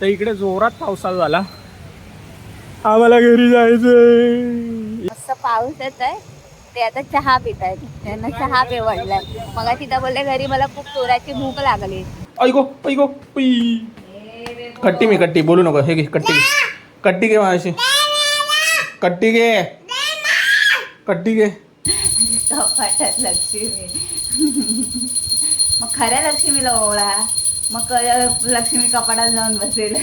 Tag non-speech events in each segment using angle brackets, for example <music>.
तर इकडे जोरात पाऊस चालू झाला. आम्हाला घरी जायचंय. मस्त पाऊस येत आहे. ते आता चहा पित आहेत. त्यांना चहा पिवडलाय. मग तिथं बोलले घरी मला खूप चोराची भूक लागली. ऐको ऐको पै. कट्टी मी कट्टी. बोलू नको. हे घे कट्टी घे. कट्टी घे माझ्याशी. कट्टी घे. कट्टी घे. लक्ष्मी. मग खऱ्या लक्ष्मीला ओळा. मग लक्ष्मी कपाटात जाऊन बसेल.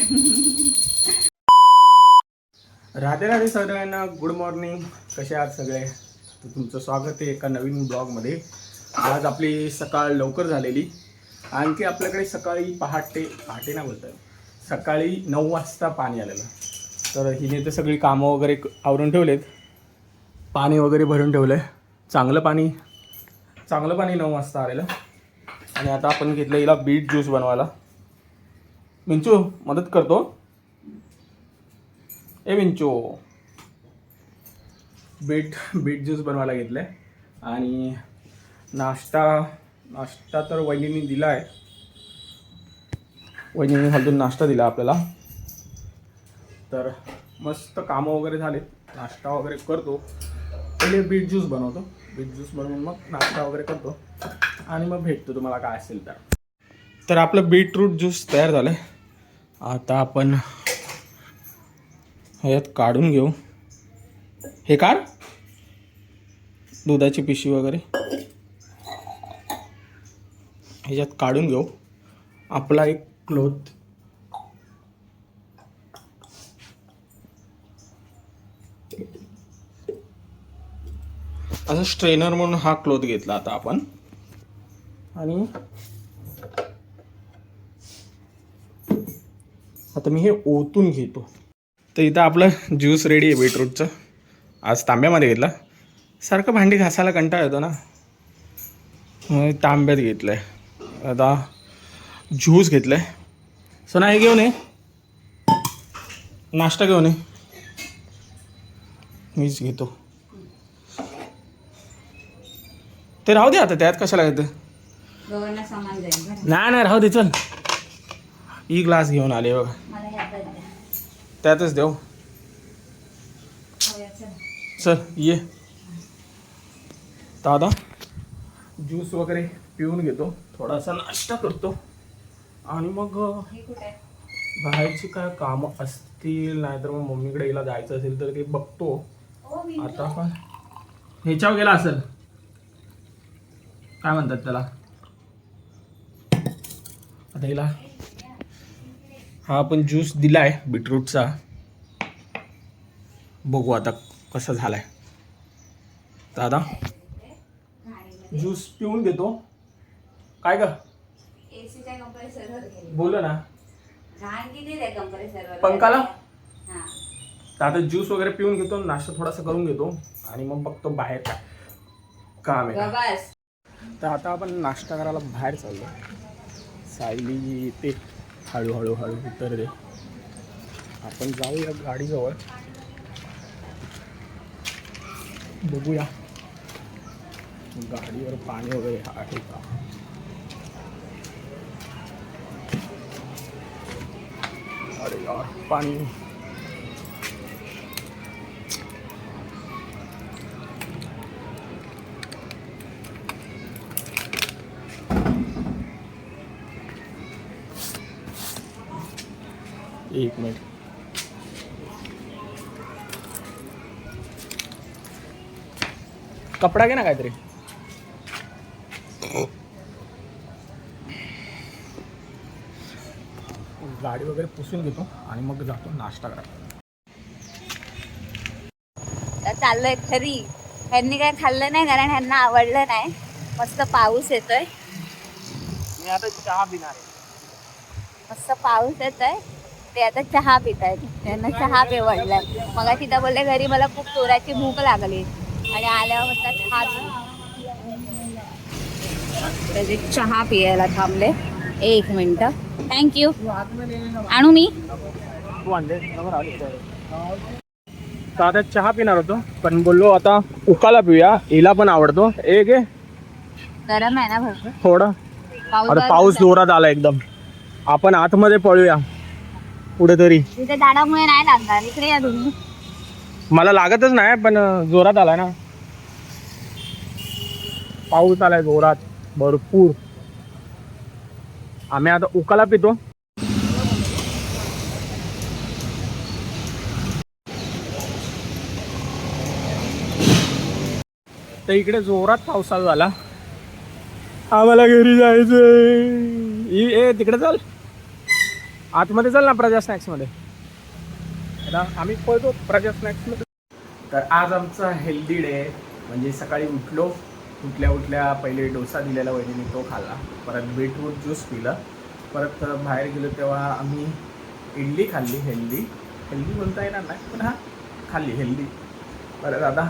राधे राधे सगळ्यांना गुड मॉर्निंग कसे आहात सगळे? तर तुमचं स्वागत आहे एका नवीन ब्लॉगमध्ये आज आपली सकाळ लवकर झालेली. आणखी आपल्याकडे सकाळी पहाटे पहाटे नाही बोलतं सकाळी नऊ वाजता पाणी आलेलं. तर हिने तर सगळी कामं वगैरे आवरून ठेवलेत. पाणी वगैरे भरून ठेवलं आहे चांगलं पाणी चांगलं पाणी नऊ वाजता आलेलं. आणि आता आपण घेतलं हिला बीट ज्यूस बनवायला. मिंचू मदत करतो. ए विंचो बीट बीट ज्यूस बनवायला घेतलं आहे आणि नाश्ता नाश्ता तर वहिनीने दिला आहे वहिनीने खालतून नाश्ता दिला आपल्याला. तर मस्त कामं वगैरे झालेत. नाश्ता वगैरे करतो. पहिले बीट ज्यूस बनवतो. बीट ज्यूस बनवून मग नाश्ता वगैरे करतो. आणि मग भेटतो तुम्हाला काय असेल तर. तर आपलं बीटरूट ज्यूस तयार झालं आहे आता आपण ह्यात काढून घेऊ. हे काढ. दुधाची पिशवी वगैरे. ह्याच्यात काढून घेऊ. आपला एक क्लोथ. असं स्ट्रेनर म्हणून हा क्लोथ घेतला आता आपण. आणि आता मी हे ओतून घेतो. तर इथं आपलं ज्यूस रेडी आहे बीटरूटचं आज तांब्यामध्ये घेतला. सारखं भांडी घासायला कंटाळा येतो ना. तांब्यात घेतलं आहे आता ज्यूस घेतलं आहे सोना नाही घेऊन ये. नाश्ता घेऊन ये. मीच घेतो. ते राहू दे आता त्यात कशाला येतं? सामान जाईल बरं. नाही नाही राहू दे चल. ई ग्लास घेऊन आले बघा. मला त्यातच देऊ. हो, याचं. चल. ये. दादा ज्यूस वगैरे पिऊन घेतो. थोडासा नाश्ता करतो. आणि मग अ, हे कुठे? आहे? बाहेरची काय कामं असतील नाहीतर मग मम्मीकडे हिला जायचं असेल तर ते बघतो. ओ, मी आता पण ह्याच्यावर गेला असेल. काय म्हणतात त्याला? हिला हा आपण ज्यूस दिलाय बीटरूटचा बघू आता कसा झालाय दादा गाडीमध्ये. ज्यूस पिऊन घेतो काय गेली. बोल ना? पंखाला? आता ज्यूस वगैरे पिऊन घेतो नाश्ता थोडासा करून घेतो आणि मग बघतो बाहेर काय काम आहे का. तर आता आपण नाश्ता करायला बाहेर चाललो सायली ते हळूहळू हळू उत्तर दे. आपण जाऊया गाडीजवळ. बघूया. गाडीवर पाणी वगैरे आहे का? अरे यार पाणी. एक मिनिट. कपडा घे ना काहीतरी. गाडी वगैरे पुसून घेतो आणि मग जातो नाश्ता करायला. चाललोय खरी ह्यांनी काय खाल्लं नाही कारण ह्यांना आवडलं नाही. मस्त पाऊस येतोय. मी आता चहा पिणार आहे. मस्त पाऊस येतोय. ते आता चहा पित आहेत त्यांना चहा पिवडलाय. मग तिथं बोलले घरी मला खूप चोराची भूक लागली. आणि आल्यावर म्हणतात खा त्याचे चहा पियायला थांबले. एक मिनिट. थँक्यू आणू मी? तर आता चहा पिणार होतो पण बोललो आता उकाला पिऊया. हिला पण आवडतो. एक आहे गरम आहे ना भरपूर? थोडं. आता पाऊस जोरात आला एकदम. आपण आतमध्ये पळूया. पुढे तरी तिथे झाडामुळे नाही लागणार. इकडे या तुम्ही. मला लागतच नाही पण जोरात आलाय ना. पाऊस आलाय जोरात भरपूर. आम्ही आता उकाला पितो. तर इकडे जोरात चालू झाला. आम्हाला घरी जायचंय. ए तिकडे चल. आतमध्ये चल ना प्रजा स्नॅक्समध्ये आता आम्ही पळतो प्रजा स्नॅक्समध्ये तर आज आमचा हेल्दी डे म्हणजे सकाळी उठलो. उठल्या उठल्या पहिले डोसा दिलेला वहिनीने तो खाल्ला. परत बीटरूट ज्यूस पिलं. परत बाहेर गेलो तेव्हा आम्ही इडली खाल्ली हेल्दी हेल्दी म्हणता येणार नाही पण हा खाल्ली हेल्दी परत आता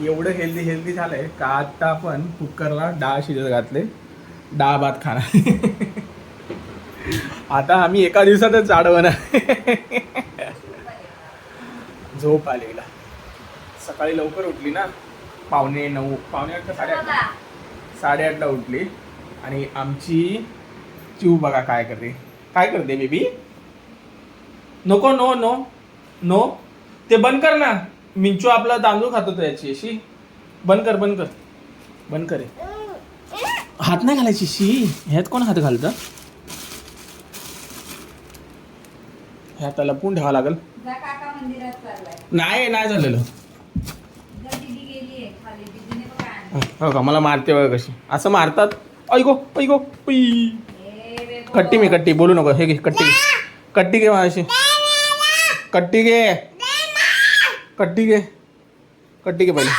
एवढं हेल्दी हेल्दी झालं आहे का आत्ता आपण कुकरला डाळ शिजत घातले? डाळ भात खाणार. <laughs> आता आम्ही एका दिवसातच जाडवणार झोप आलेला. सकाळी लवकर उठली ना. पावणे नऊ पावणे आठ का साडेआठ साडेआठला उठली. आणि आमची चिव बघा काय करते. काय करते बेबी? नको नो नो नो. ते बंद कर ना. मिंचू आपला तांदूळ खातो त्याची अशी बंद कर बंद कर. बंद कर. हात नाही घालायची शी. ह्यात कोण हात घालतं? ह्यात लपून ठेवा लागल. काका मंदिरात चाललाय. नाही नाही झालेलं. हो का? मला मारते बघा कशी. असं मारतात. ऐको ऐको पी. कट्टी मी कट्टी. बोलू नको. हे घे कट्टी. कट्टी घे माझी कट्टी घे. कट्टी घे. कट्टी घे पहिले.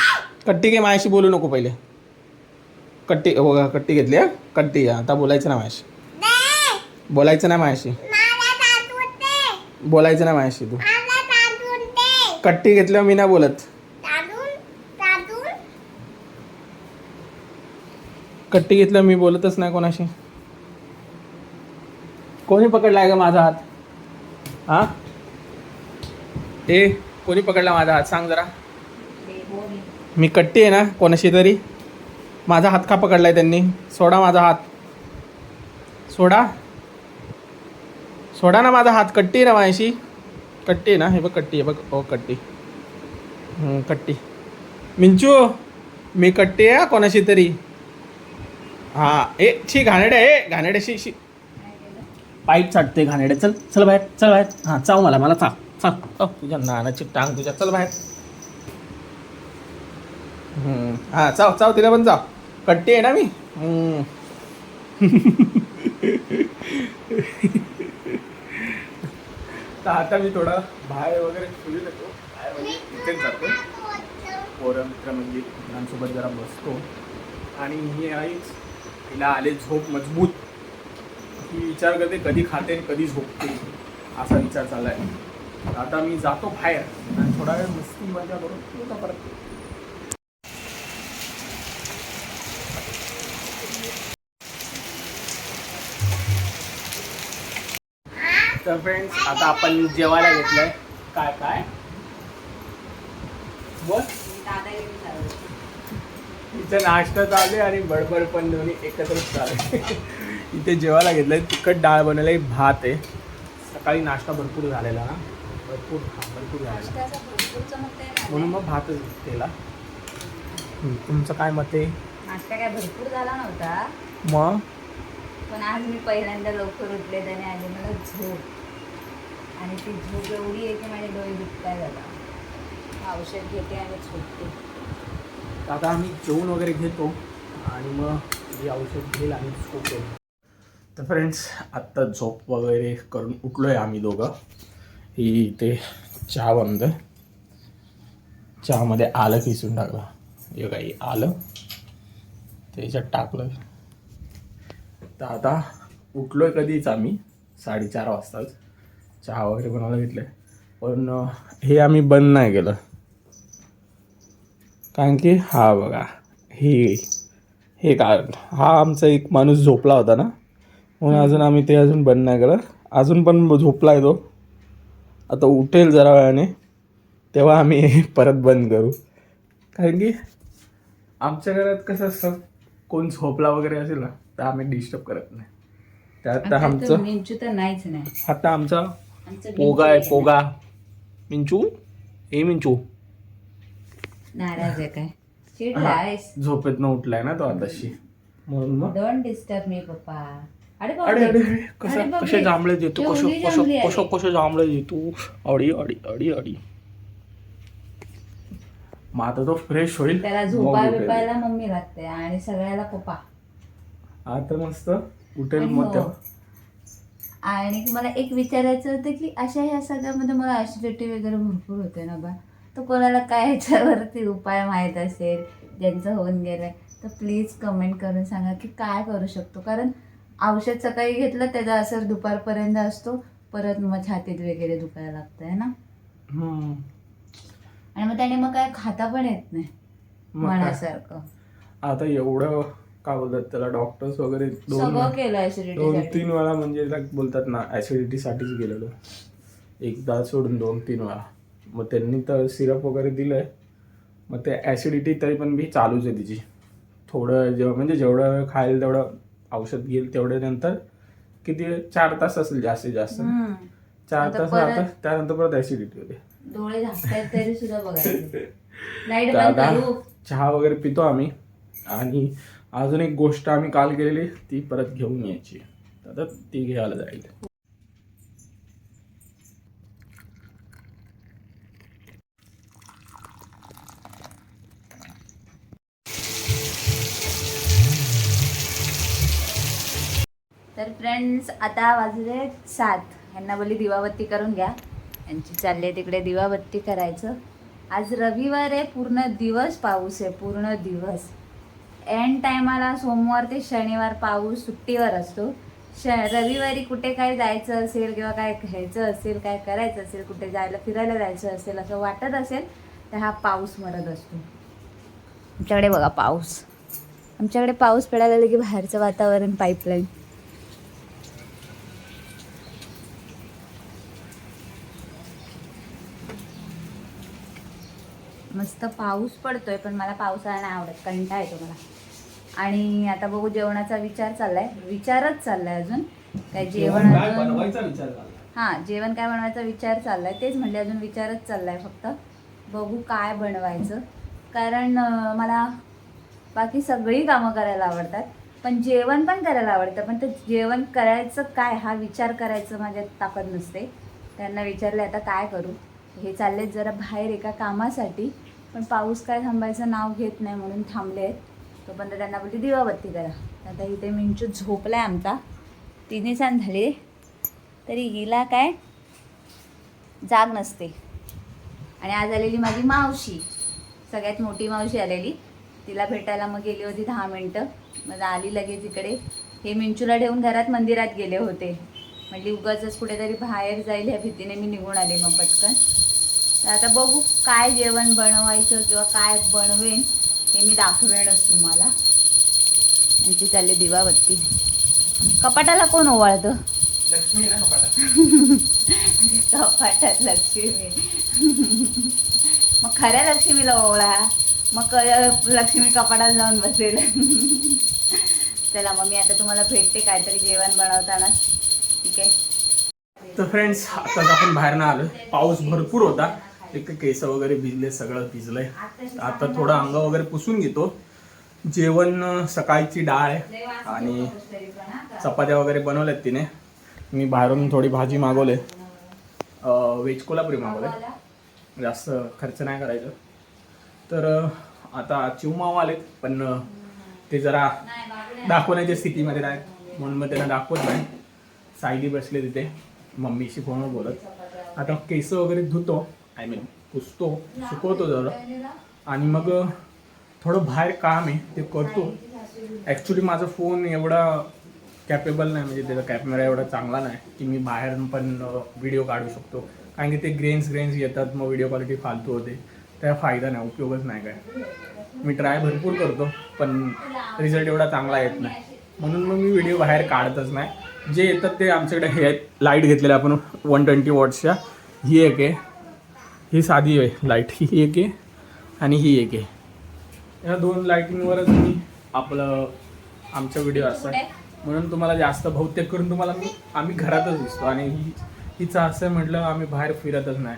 कट्टी घे माझ्याशी बोलू नको पहिले. कट्टी हो का? कट्टी घेतली हा? कट्टी घे आता बोलायचं ना माझ्याशी. बोलायचं नाही माझ्याशी. बोलायचं नाही माझ्याशी तू. कट्टी घेतल्यावर मी नाही बोलत. कट्टी घेतल्यावर मी बोलतच नाही कोणाशी. कोणी पकडलाय का माझा हात? हा? ए कोणी पकडला माझा हात? सांग जरा. मी कट्टी आहे ना कोणाशी तरी. माझा हात का पकडलाय त्यांनी? सोडा माझा हात. सोडा. सोडा ना माझा हात कट्टी आहे ना माझ्याशी. कट्टी आहे ना हे बघ कट्टी आहे बघ. हो कट्टी. कट्टी. मिंचू मी कट्टी आहे कोणाशी तरी. हां ए शी घाणेडे ए घाणेडे शी शी. पाईप चाटते घाणेडे चल चल बाहेर चल बाहेर. हां चाव मला मला चाव चाव. ओ, तुझ्या नानाची टांग तुझ्या. चल बाहेर. हा चाव चाव तिला पण चाव. कट्टी आहे ना मी. <laughs> तर आता मी थोडा बाहेर वगैरे फिरू येतो बाहेर इथेच जातो. पोरं मित्र म्हणजे मुलांसोबत जरा बसतो. आणि ही आईच तिला आले झोप मजबूत. ही विचार करते कधी खाते कधी झोपते. असा विचार चाललाय. तर आता मी जातो बाहेर. आणि थोडा वेळ मस्ती मजा करून परत. तर फ्रेंड्स आता आपण जेवायला घेतलंय. काय काय? बोल. इथे नाश्ता चालू आहे आणि बडबड पण दोन्ही एकत्रच चालू <laughs> इथे जेवायला घेतलंय. तिखट डाळ बनवलंय भात आहे. सकाळी नाश्ता भरपूर झालेला ना. भरपूर भरपूर झालेला. म्हणून मग भातच केला. तुमचं काय मत आहे? नाश्ता काय भरपूर झाला नव्हता. मग? पण आज मी पहिल्यांदा लवकर उठले त्याने आली मला झोप आणि ती झोप एवढी आहे की माझे डोळे दुखताय झाला औषध घेते आणि झोपते. तर आता आम्ही जेवण वगैरे घेतो आणि मग जे औषध घेईल आणि झोपेल तर फ्रेंड्स आत्ता झोप वगैरे करून उठलो आहे आम्ही दोघं. ही इथे चहा बंद चहामध्ये आलं किसून टाकलं. हे काही आलं. त्याच्यात टाकलं तर आता उठलो आहे कधीच आम्ही? साडेचार वाजताच. चहा वगैरे बनवायला घेतलं. पण अं, हे आम्ही बंद नाही केलं. कारण की हा बघा हे हे कारण. हा आमचा एक माणूस झोपला होता ना? म्हणून अजून आम्ही ते अजून बंद नाही केलं. अजून पण झोपला आहे तो. आता उठेल जरा वेळाने. तेव्हा आम्ही हे <laughs> परत बंद करू. कारण की आमच्या घरात कसं असतं कोण झोपला वगैरे असेल ना तर आम्ही डिस्टर्ब करत नाही. तर आमचं नेमची तर नाहीच नाही आता आमचं पोगा आहे पोगा. मिंचू? ए मिंचू. नाराज आहे काय? चिडलायस झोपेत उठलाय ना तो आताशी. म्हणून मग? डोंट डिस्टर्ब मी पप्पा. अरे अरे अरे. अरे कसं अरे बापरे. कसे जांभळे देतो कसं कसं जांभळी. कसं कसं जांभळे देतो? अडी अडी अडी अडी. मग आता तो फ्रेश होईल. त्याला मग झोपा उठेल. बिपायला मम्मी लागते आणि सगळ्याला पप्पा. आता मस्त. उठेल आणि मग. तेव्हा. आणि मला एक विचारायचं होतं की अशा ह्या सगळ्यामध्ये मला ऍसिडिटी वगैरे भरपूर होते ना बा. तर कोणाला काय ह्याच्यावरती उपाय माहीत असेल ज्यांचं होऊन गेलंय तर प्लीज कमेंट करून सांगा की काय करू शकतो. कारण औषध सकाळी घेतलं त्याचा असर दुपारपर्यंत असतो. परत मग छातीत वगैरे दुखायला लागतं आहे ना. आणि मग त्याने मग काय खाता पण येत नाही मग काय? मनासारखं. आता एवढं काय बोलतात त्याला? डॉक्टर्स वगैरे दोन सगळं केलं दोन ऍसिडिटी तीन वेळा म्हणजे बोलतात ना ऍसिडिटी साठीच गेलेलो. एकदा सोडून दोन तीन वेळा. मग त्यांनी तर सिरप वगैरे दिलंय. मग ते ऍसिडिटी तरी पण बी चालूच आहे तिची. थोडं जेव्हा म्हणजे जेवढं वेळ खायला तेवढं औषध घेईल तेवढ्या नंतर किती चार तास असेल जास्तीत जास्त. चार आता तास परत- राहतात त्यानंतर परत ऍसिडिटी होते. डोळे झाकतायत तरी सुद्धा बघायचं. <laughs> लाइट तर बंद आता करू चहा वगैरे पितो आम्ही. आणि अजून एक गोष्ट आम्ही काल केलेली ती परत घेऊन यायची. आता ती घ्यायला जाईल. तर फ्रेंड्स आता वाजले सात. यांना बोली दिवाबत्ती करून घ्या. यांची चालली आहे तिकडे दिवाबत्ती करायचं. आज रविवार आहे पूर्ण दिवस पाऊस आहे पूर्ण दिवस. एंड टायमाला सोमवार ते शनिवार पाऊस सुट्टीवर असतो. श रविवारी कुठे काय जायचं असेल किंवा काय घ्यायचं असेल काय करायचं असेल कुठे जायला फिरायला जायचं असेल असं वाटत असेल तर हा पाऊस मरत असतो. आमच्याकडे बघा पाऊस. आमच्याकडे पाऊस पडायला लागला की बाहेरचं वातावरण पाईपलाईन मस्त पाऊस पडतोय पण मला पावसाळा नाही आवडत. कंटाळा येतो मला. आणि आता बघू जेवणाचा विचार चाललाय. विचारच चाललाय अजून. काय जेवण अजून? हां जेवण काय बनवायचा विचार चाललाय? तेच म्हणले अजून विचारच चाललाय फक्त. बघू काय बनवायचं. कारण मला बाकी सगळी कामं करायला आवडतात. पण जेवण पण करायला आवडतं. पण ते जेवण करायचं काय? हा विचार करायचं माझ्यात ताकद नसते. त्यांना विचारलं आता काय करू? हे चाललेत जरा बाहेर एका कामासाठी. पण पाऊस काय थांबायचं नाव घेत नाही म्हणून थांबले आहेत तोपर्यंत त्यांना बोलली दिवाबत्ती करा. आता इथे मिंचू झोपला आहे आमचा. तिन्ही सांग झाले. तरी हिला काय? जाग नसते. आणि आज आलेली माझी मावशी. सगळ्यात मोठी मावशी आलेली. तिला भेटायला मग गेली होती दहा मिनटं. मग आली लगेच इकडे. हे मिंचूला ठेवून घरात मंदिरात गेले होते. म्हटली उगाचच कुठेतरी बाहेर जाईल ह्या भीतीने मी निघून आले मग पटकन. तर आता बघू काय जेवण बनवायचं किंवा काय बनवेन. हे मी दाखवेनच तुम्हाला. यांची चालली दिवाबत्ती कपाटाला कोण ओवाळतं? <laughs> कपाटात. लक्ष्मी. <laughs> मग खऱ्या लक्ष्मीला ओवळा. मग लक्ष्मी कपाटात जाऊन बसेल. <laughs> चला मग मी आता तुम्हाला भेटते काहीतरी जेवण बनवताना. ठीक आहे? तर फ्रेंड्स आताच आपण बाहेर ना आलो पाऊस भरपूर होता. एक केस वगैरे भिजले सगळं भिजलंय. आता थोडं अंग वगैरे पुसून घेतो. जेवण सकाळची डाळ आहे आणि चपात्या वगैरे बनवल्यात तिने. मी बाहेरून थोडी भाजी मागवले. व्हेज कोल्हापुरी मागवले. जास्त खर्च नाही करायचं. तर आता चिवमाव आलेत पण ते जरा दाखवण्याच्या स्थितीमध्ये नाही. म्हणून मग त्यांना दाखवत नाही. सायली बसले तिथे. मम्मीशी फोनवर बोलत. आता केस वगैरे धुतो. आय मीन पुसतो सुकवतो जरा. आणि मग थोडं बाहेर काम आहे ते करतो. ॲक्च्युली माझा फोन एवढा कॅपेबल नाही म्हणजे त्याचा कॅमेरा एवढा चांगला नाही की मी बाहेर पण व्हिडिओ काढू शकतो. कारण की ते ग्रेन्स ग्रेन्स येतात मग व्हिडिओ क्वालिटी फालतू होते. त्याचा फायदा नाही उपयोगच नाही काय. मी ट्राय भरपूर करतो पण रिझल्ट एवढा चांगला येत नाही. म्हणून मग मी व्हिडिओ बाहेर काढतच नाही. जे येतात ते आमच्याकडे हे लाइट घेतलेले आपण वन ट्वेंटी वॉट्सच्या ही एक आहे. ही साधी आहे लाइट ही एक आहे आणि ही एक आहे. या दोन लाईटिंगवरच मी आपलं आमचा व्हिडिओ असतात म्हणून तुम्हाला जास्त बहुतेक करून तुम्हाला मी आम्ही घरातच दिसतो आणि ही हिचं असं म्हटलं आम्ही बाहेर फिरतच नाही.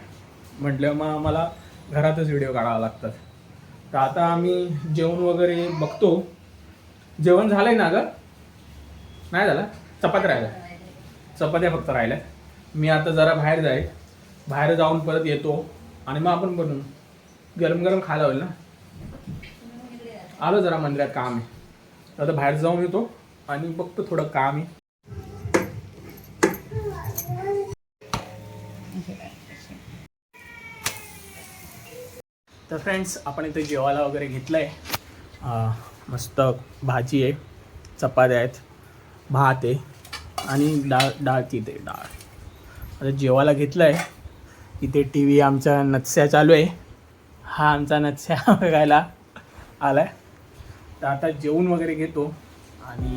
म्हटलं मग आम्हाला घरातच व्हिडिओ काढावा लागतात. तर आता आम्ही जेवण वगैरे बघतो. जेवण झालंय ना ग? नाही झालं? चपात राहिल्या. चपात्या फक्त राहिल्या. मी आता जरा बाहेर जाईल. बाहेर जाऊन परत येतो. आणि मग आपण बनवू. गरम गरम खायला होईल ना? आलो जरा मंदिरात काम आहे. आता बाहेर जाऊन येतो आणि बघतो थोडं काम आहे. तर फ्रेंड्स आपण इथे जेवायला वगैरे घेतलं आहे मस्त भाजी आहे चपात्या आहेत भात आहे आणि डाळ डाळ तिथे डाळ. आता जेवायला घेतलं आहे इथे टी व्ही आमचा नत्स्या चालू आहे. हा आमचा नत्स्या <laughs> बघायला आला आहे तर आता जेवून वगैरे घेतो आणि